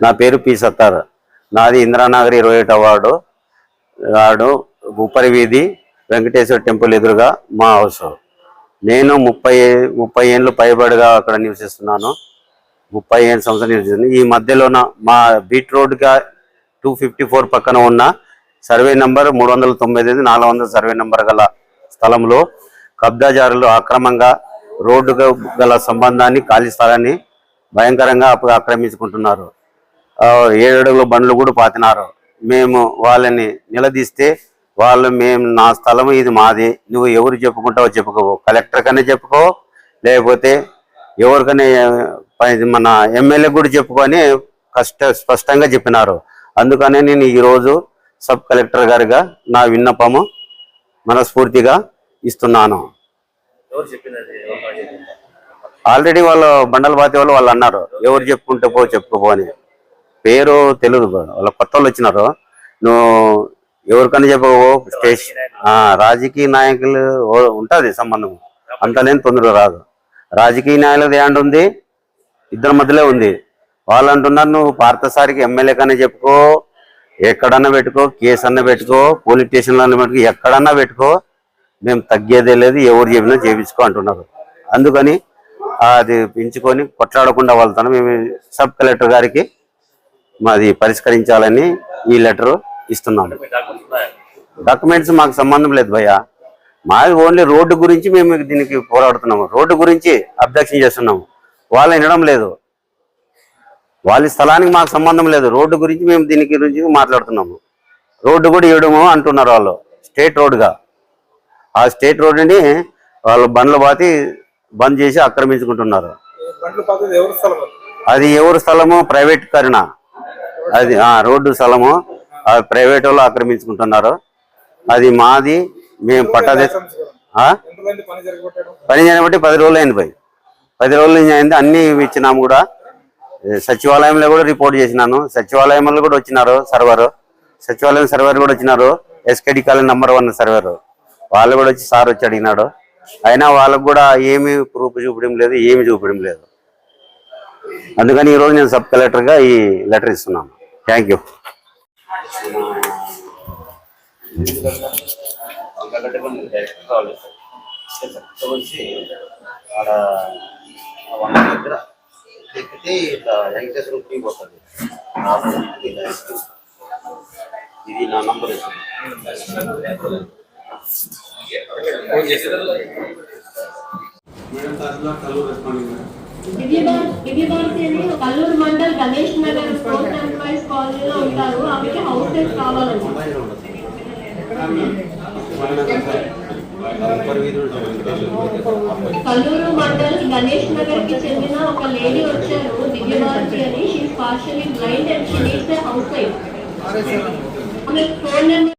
నా పేరు పి సత్తార్. నాది ఇందిరానగర్ ఇరవై ఒకటో వార్డు. వార్డు ఉప్పరి వీధి వెంకటేశ్వర టెంపుల్ ఎదురుగా మా హౌస్. నేను ముప్పై ముప్పై ఏళ్ళు పైబడిగా అక్కడ నివసిస్తున్నాను. ముప్పై ఏడు సంవత్సరాలు నివసిస్తున్నాను. ఈ మధ్యలోన మా బీట్ రోడ్గా టూ ఫిఫ్టీ ఫోర్ పక్కన ఉన్న సర్వే నంబర్ మూడు వందల తొంభై ఐదు నాలుగు వందల సర్వే నంబర్ గల స్థలంలో కబ్జాదారులు అక్రమంగా రోడ్డు గల సంబంధాన్ని ఖాళీ స్థలాన్ని భయంకరంగా అప్పుడు ఆక్రమించుకుంటున్నారు. ఆ, ఏడు అడుగుల బండ్లు కూడా పాతినారు. మేము వాళ్ళని నిలదీస్తే వాళ్ళు మేము నా స్థలం ఇది మాది. నువ్వు ఎవరు చెప్పుకుంటావో చెప్పుకో కలెక్టర్ కన్నా చెప్పుకో లేకపోతే ఎవరికైనా మన ఎమ్మెల్యే కూడా చెప్పుకొని కష్ట స్పష్టంగా చెప్పినారు. అందుకనే నేను ఈరోజు సబ్ కలెక్టర్ గారిగా నా విన్నపము మనస్ఫూర్తిగా ఇస్తున్నాను? ఆల్రెడీ వాళ్ళు బండల బాతి వాళ్ళు వాళ్ళు అన్నారు. ఎవరు చెప్పుకుంటే పో చెప్పుకోపో అని. పేరు తెలియదు వాళ్ళ కొత్త వాళ్ళు వచ్చినారు. నువ్వు ఎవరికైనా చెప్పవు స్టేషన్ రాజకీయ నాయకులు ఉంటుంది సంబంధం. అంత లేని తొందరగా రాదు. రాజకీయ నాయకులు ఏండు ఉంది? ఇద్దరి మధ్యలో ఉంది. వాళ్ళు అంటున్నారు నువ్వు పార్థసారికి ఎమ్మెల్యే కన్నా చెప్పుకో ఎక్కడన్నా పెట్టుకో కేసు అన్న పెట్టుకో పోలీస్ స్టేషన్లో అన్న పెట్టుకో ఎక్కడన్నా పెట్టుకో మేము తగ్గేదే లేదు ఎవరు చెప్పినా చేయించుకో అంటున్నారు. అందుకని అది పెంచుకొని కొట్లాడకుండా వాళ్ళతో మేము సబ్ కలెక్టర్ గారికి మాది పరిష్కరించాలని ఈ లెటర్ ఇస్తున్నాము మీ డాక్యుమెంట్స్ మాకు సంబంధం లేదు భయ్య. మాది ఓన్లీ రోడ్డు గురించి మేము దీనికి పోరాడుతున్నాము. రోడ్డు గురించి అబ్జెక్షన్ చేస్తున్నాము. వాళ్ళు వినడం లేదు. వాళ్ళ స్థలానికి మాకు సంబంధం లేదు. రోడ్డు గురించి మేము దీని గురించి మాట్లాడుతున్నాము. రోడ్డు కూడా ఇవ్వడము అంటున్నారు వాళ్ళు. స్టేట్ రోడ్డుగా. ఆ స్టేట్ రోడ్డుని వాళ్ళు బండ్లు బాతి బంద్ చేసి ఆక్రమించుకుంటున్నారు. అది? ఎవరి స్థలము ప్రైవేట్ కరిన? అది ఆ రోడ్డు స్థలము ప్రైవేట్ వాళ్ళు ఆక్రమించుకుంటున్నారు. అది మాది మేము పట్టదే పని చేయబట్టి పది రోజులు అయింది పోయి. పది రోజులు అయింది అన్ని ఇచ్చినాము కూడా. సచివాలయంలో కూడా రిపోర్ట్ చేసినాను. సచివాలయంలో కూడా వచ్చినారు సర్వర్. సచివాలయం సర్వర్ కూడా వచ్చినారు. S K D college number one server. వాళ్ళు కూడా వచ్చి సార్ వచ్చి అడిగినాడు. అయినా వాళ్ళకు కూడా ఏమి ప్రూఫ్ చూపడం లేదు ఏమి చూపడం లేదు. అందుకని ఈరోజు నేను సబ్ కలెక్టర్గా ఈ లెటర్ ఇస్తున్నాను. థ్యాంక్ యూ వంకగడ్డకొని డైరెక్ట్ కావాలి సార్ చక్కగా వచ్చి ఆడ ఆ దగ్గర ఎక్కితే ఇట్లా వెంకటేశ్వరం పోతుంది ఇది నా నంబర్ దివ్యభారతి దివ్యభారతి అని కల్లూరు మండల్ గణేష్ నగర్ పోస్ట్ ఎంప్లాయీస్ కాలనీలో ఉంటారు. ఆమెకి హౌస్ టెస్ట్ కావాలండి కల్లూరు మండల్ గణేష్ నగర్కి చెందిన ఒక లేడీ వచ్చారు దివ్యభారతి అని. She's partially blind and she needs housewife ఆమె ఫోన్ నెంబర్